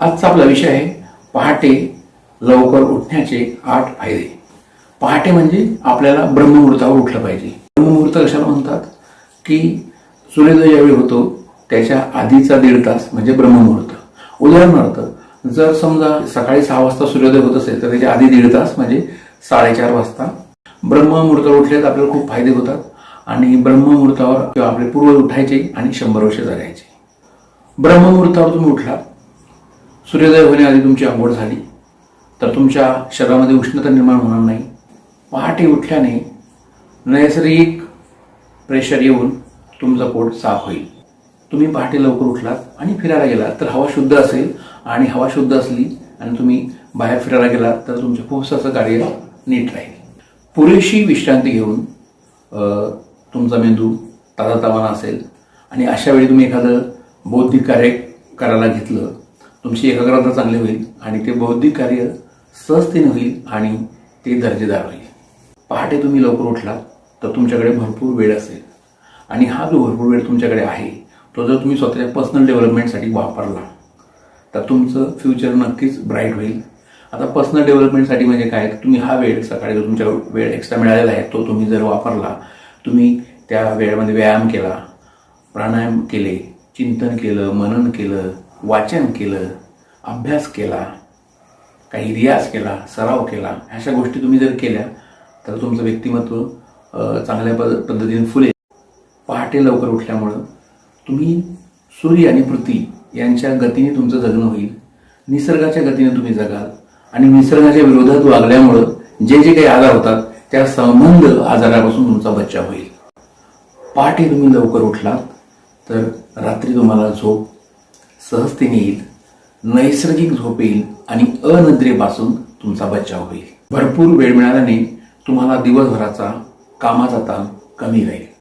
आजचा आपला विषय आहे पहाटे लवकर उठण्याचे आठ फायदे. पहाटे म्हणजे आपल्याला ब्रह्ममुहूर्तावर उठलं पाहिजे. ब्रह्ममुहूर्त कशाला म्हणतात? की सूर्योदय ज्यावेळी होतो त्याच्या आधीचा दीड तास म्हणजे ब्रह्ममुहूर्त. उदाहरणार्थ जर समजा सकाळी सहा वाजता सूर्योदय होत असेल तर त्याच्या आधी दीड तास म्हणजे साडेचार वाजता. ब्रह्ममुहूर्तावर उठले तर आपल्याला खूप फायदे होतात आणि ब्रह्ममुहूर्तावर किंवा आपले पूर्वज उठायचे आणि शंभर वर्ष जगायचे. ब्रह्ममुहूर्तावर तुम्ही उठला सूर्योदय होण्याआधी तुमची आंघोळ झाली. तर तुमच्या शरीरामध्ये उष्णता निर्माण होणार नाही. पहाटे उठल्याने नैसर्गिक प्रेशर येऊन तुमचं पोट साफ होईल. तुम्ही पहाटे लवकर उठलात आणि फिरायला गेलात तर हवा शुद्ध असेल आणि हवा शुद्ध असली आणि तुम्ही बाहेर फिरायला गेलात तर तुमचं फुफ्साचं कार्य नीट राहील. पुरेशी विश्रांती घेऊन तुमचा मेंदू ताजातवाना असेल. आणि अशा वेळी तुम्ही एखादं बौद्धिक कार्य करायला घेतलं तुमची एकाग्रता चांगली होईल आणि ते बौद्धिक कार्य सहजतेने होईल आणि ते दर्जेदार होईल. पहाटे तुम्ही लवकर उठलात तर तुमच्याकडे भरपूर वेळ असेल. आणि हा जो भरपूर वेळ तुमच्याकडे आहे तो जर तुम्ही स्वतःच्या पर्सनल डेव्हलपमेंटसाठी वापरला तर तुमचं फ्युचर नक्कीच ब्राईट होईल. आता पर्सनल डेव्हलपमेंटसाठी म्हणजे काय? तुम्ही हा वेळ सकाळी जो तुमच्या वेळ एक्स्ट्रा मिळालेला आहे तो तुम्ही जर वापरला तुम्ही त्या वेळेमध्ये व्यायाम केला प्राणायाम केले चिंतन केलं मनन केलं वाचन केलं अभ्यास केला काही रियाज केला सराव केला अशा गोष्टी तुम्ही जर केल्या तर तुमचं व्यक्तिमत्व चांगल्या पद पद्धतीने फुलेल. पहाटे लवकर उठल्यामुळं तुम्ही सूर्य आणि पृथ्वी यांच्या गतीने तुमचं जगणं होईल. निसर्गाच्या गतीने तुम्ही जगाल आणि निसर्गाच्या विरोधात वागल्यामुळं जे जे काही आजार होतात त्या संबंध आजारापासून तुमचा बचाव होईल. पहाटे तुम्ही लवकर उठलात तर रात्री तुम्हाला झोप सहजतेने येईल. नैसर्गिक झोप येईल आणि अनिद्रेपासून तुमचा बचाव होईल. भरपूर वेळ मिळाल्याने तुम्हाला दिवसभराचा कामाचा ताण कमी राहील.